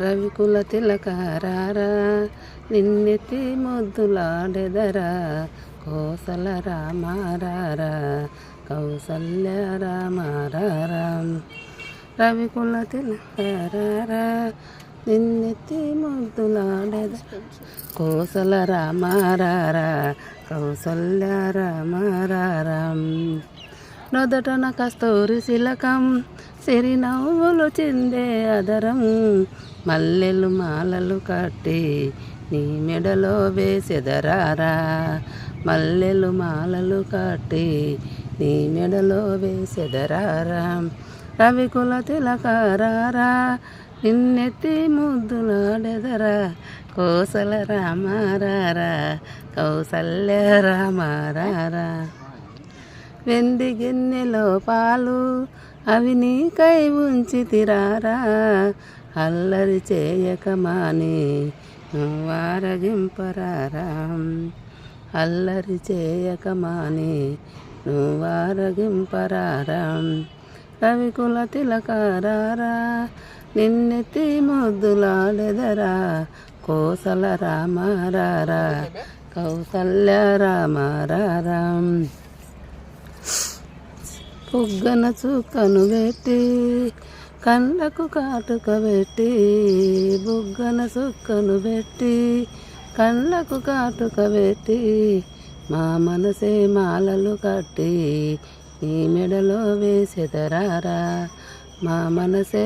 రవికుల తిలకారారా నిన్నెత్తి ముద్దులాడెదరా కోసల రామారారా కౌసల్య రామారారా రవికుల తిలకారారా నిన్నెత్తి ముద్దులాడెద కోసల రామారారా కౌసల్య రామారారా నొదటన కస్తూరి శిలకం సిరినవ్వులు నవ్వులు చిందే అదరం. మల్లెలు మాలలు కట్టి నీ మెడలో వేసెదరారా. మల్లెలు మాలలు కట్టి నీ మెడలో వేసెదరారా. రవికుల తిలకారారా నిన్నెత్తి ముద్దులాడెదరా కోసల రామారారా కౌసల్య రామారారా. వెండి గిన్నెలో పాలు అవి నీకై ఉంచి తిరారా అల్లరి చేయక మాని నువ్వారగింపరారా అల్లరి చేయక మాని నువ్వారగింపరారా రవికుల తిలకారారా? నిన్నెత్తి ముద్దులాడెదరా? కోసల రామారారా? కౌసల్య రామారారా? పొగ్గన చుక్కను పెట్టి కళ్ళకు కాటుక పెట్టి బుగ్గన చుక్కను పెట్టి కళ్ళకు కాటుక పెట్టి మా మనసే మాలలు కట్టి నీ మెడలో వేసెదరారా మా మనసే